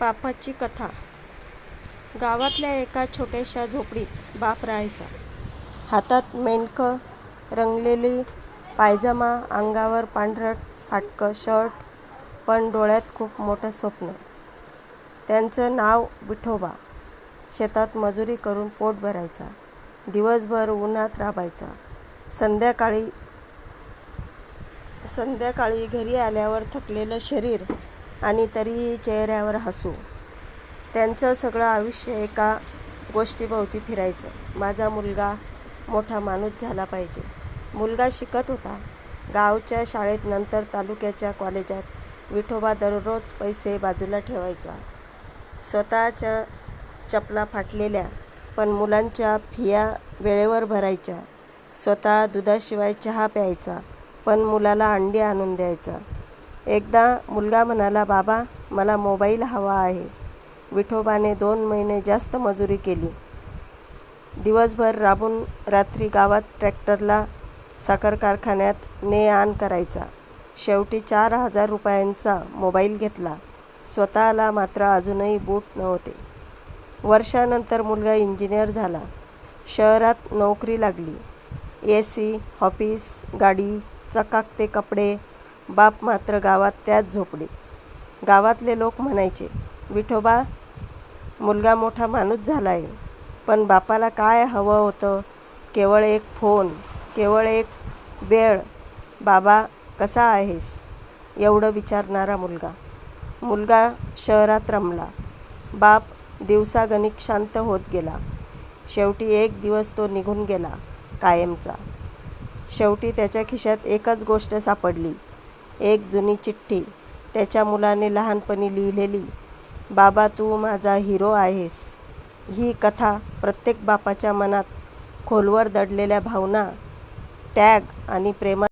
बापाची कथा. गावातल्या एका छोट्याशा झोपडीत बाप राहायचा. हातात मेंढकं रंगलेली पायजमा अंगावर पांढरट फाटकं शर्ट पण डोळ्यात खूप मोठं स्वप्न. त्यांचं नाव विठोबा. शेतात मजुरी करून पोट भरायचा. दिवसभर उन्हात राबायचा. संध्याकाळी संध्याकाळी घरी आल्यावर थकलेलं शरीर आणि तरीही चेहऱ्यावर हसू. त्यांचं सगळं आयुष्य एका गोष्टीभोवती फिरायचं. माझा मुलगा मोठा माणूस झाला पाहिजे. मुलगा शिकत होता. गावच्या शाळेत नंतर तालुक्याच्या कॉलेजात विठोबा दररोज पैसे बाजूला ठेवायचा. स्वतःच्या चपला फाटलेल्या पण मुलांच्या फिया वेळेवर भरायच्या. स्वतः दुधाशिवाय चहा प्यायचा पण मुलाला अंडी आणून द्यायचा. एकदा मुलगा म्हणाला बाबा मला मोबाईल हवा आहे. विठोबाने दोन महिने जास्त मजुरी केली. दिवसभर राबून रात्री गावात ट्रॅक्टरला साखर कारखान्यात ने आण करायचा. शेवटी चार हजार रुपयांचा मोबाईल घेतला. स्वतःला मात्र अजूनही बूट नव्हते. वर्षानंतर मुलगा इंजिनियर झाला. शहरात नोकरी लागली. ए सी ऑफिस गाडी चकाकते कपडे बाप मात्र गावात त्याच झोपडीत. गावातले लोक म्हणायचे विठोबा मुलगा मोठा माणूस झाला आहे पण बापाला काय हवं होतं? केवळ एक फोन केवळ एक वेळ. बाबा कसा आहेस? एवढं विचारणारा मुलगा. मुलगा शहरात रमला. बाप दिवसागणिक शांत होत गेला. शेवटी एक दिवस तो निघून गेला कायमचा. शेवटी त्याच्या खिशात एकच गोष्ट सापडली. एक जुनी चिठ्ठी. त्याच्या मुलाने लहानपणी लिहिलेली बाबा तू माझा हिरो आहेस. ही कथा प्रत्येक बापाच्या मनात खोलवर दडलेल्या भावना त्याग आणि प्रेमा